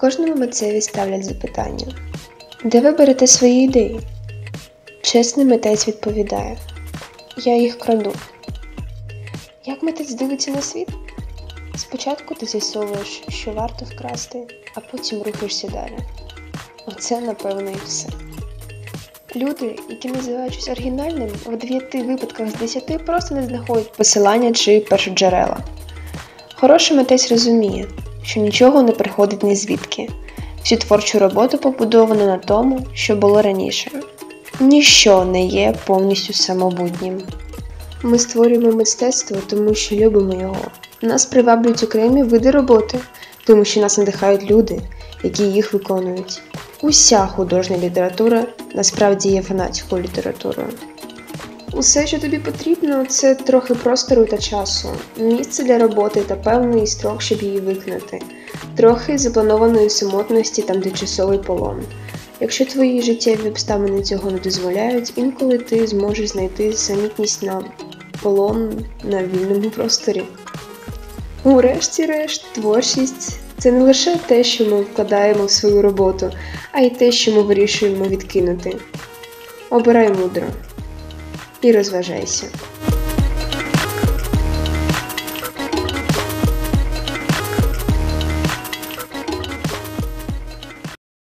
Кожному митцеві ставлять запитання. Де ви берете свої ідеї? Чесний митець відповідає: Я їх краду. Як митець дивиться на світ? Спочатку ти з'ясовуєш, що варто вкрасти, а потім рухаєшся далі. Оце, напевно, і все. Люди, які називають оригінальним, в 9 випадках з 10 просто не знаходять посилання чи першоджерела. Хороший митець розуміє, що нічого не приходить ні звідки. Всю творчу роботу побудовано на тому, що було раніше. Ніщо не є повністю самобутнім. Ми створюємо мистецтво, тому що любимо його. Нас приваблюють окремі види роботи, тому що нас надихають люди, які їх виконують. Уся художня література насправді є фанатською літературою. Усе, що тобі потрібно, це трохи простору та часу, місце для роботи та певний строк, щоб її виконати, трохи запланованої самотності там тимчасовий полон. Якщо твої життєві обставини цього не дозволяють, інколи ти зможеш знайти самітність на полон на вільному просторі. Урешті-решт, творчість це не лише те, що ми вкладаємо в свою роботу, а й те, що ми вирішуємо відкинути. Обирай мудро і розважайся.